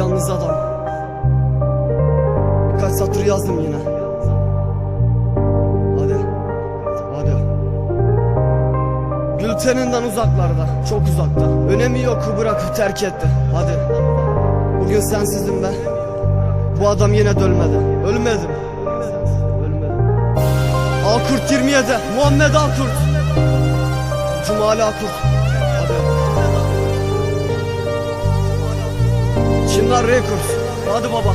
yalnız adam. Birkaç satır yazdım yine. Hadi. Hadi. Gülteninden uzaklarda Çok uzakta. Önemi yok bırakıp terk etti. Hadi. Bugün sensizim ben. Bu adam yine de ölmedi Ölmedim Akurt 27 Muhammed Akurt Cumali Akurt Çınar Records. Hadi baba.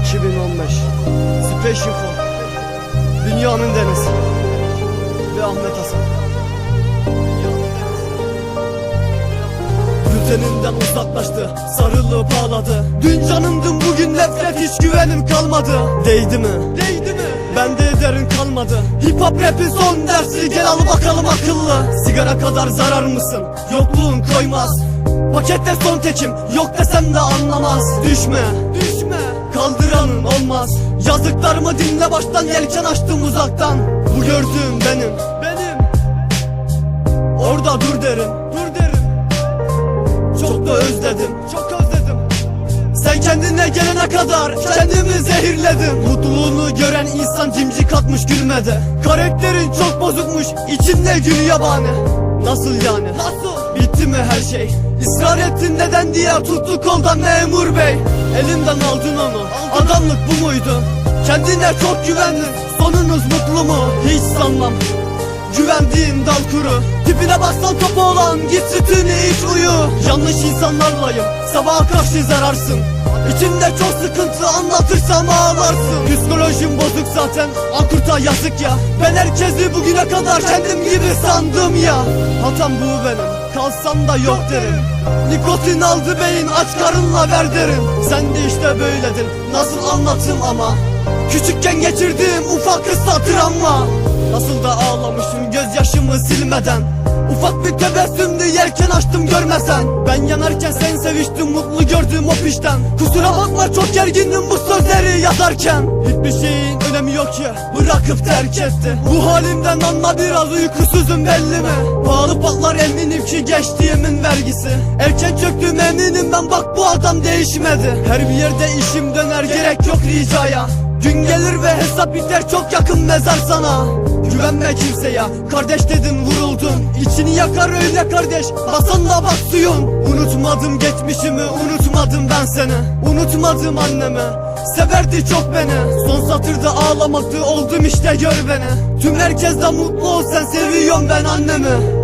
2015 Special for Dünyanın Deniz Ve Ahmet Hasan. Düzeninden uzaklaştı Sarılıp ağladı Dün canımdım bugün nefret hiç güvenim kalmadı. Değdi mi? Değdi mi? Bende ederin kalmadı. Hip hop rapin son dersi gel al bakalım akıllı. Sigara kadar zarar mısın? Yokluğun koymaz Pakette son tekim yok desem de anlamaz. Düşme. Düşme. Kaldıranın olmaz. Yazdıklarımı dinle baştan yelken açtım uzaktan. Bu gördüğüm benim. Benim. Orada dur derim. Dur derim. Çok da özledim. Çok özledim. Sen kendine gelene kadar Kendimi zehirledim. Mutluluğunu gören insan cimcik atmış gülmedi Karakterin çok bozukmuş içinde gül yabani. Nasıl yani? Nasıl? Bitti mi her şey? Israr ettin neden diye tuttu koldan memur bey. Elimden aldın onu. Adamlık bu muydu? Kendine çok güvendin Sonunuz mutlu mu? Hiç sanmam. Güvendiğin dal kuru. Tipine baksan topu olan Git sütünü iç uyu. Yanlış insanlarlayım. Sabaha karşı zararsın. İçimde çok sıkıntı anlatırsam ağlarsın. Psikolojim bozuk zaten. Ankurta yazık ya. Ben herkesi bugüne kadar kendim gibi sandım ya. Hatam bu benim Kalsam da yok derim. Nikotin aldı beyin aç karınla ver derim. Sen de işte böyledin Nasıl anlatım ama. Küçükken geçirdiğim ufak kısa travma. Nasıl da ağlamışım gözyaşımı silmeden. Ufak bir yelken açtım görmesen. Ben yanarken sen seviştin mutlu gördüm o pişten. Kusura bakma çok gergindim bu sözleri yazarken. Hiçbir şeyin önemi yok ki bırakıp terk etti Bu halimden anla biraz uykusuzum belli mi? Pahalı patlar eminim ki geçtiğimin vergisi. Erken çöktüm eminim ben bak bu adam değişmedi. Her bir yerde işim döner gerek yok ricaya. Gün gelir ve hesap biter çok yakın mezar sana Güvenme kimseye. Kardeş dedin vuruldun. İçini yakar öyle kardeş. Hasan da bak suyun. Unutmadım geçmişimi unutmadım ben seni. Unutmadım annemi. Severdi çok beni. Son satırda ağlamaktı oldum işte gör beni. Tüm herkes de mutlu ol sen seviyorum ben annemi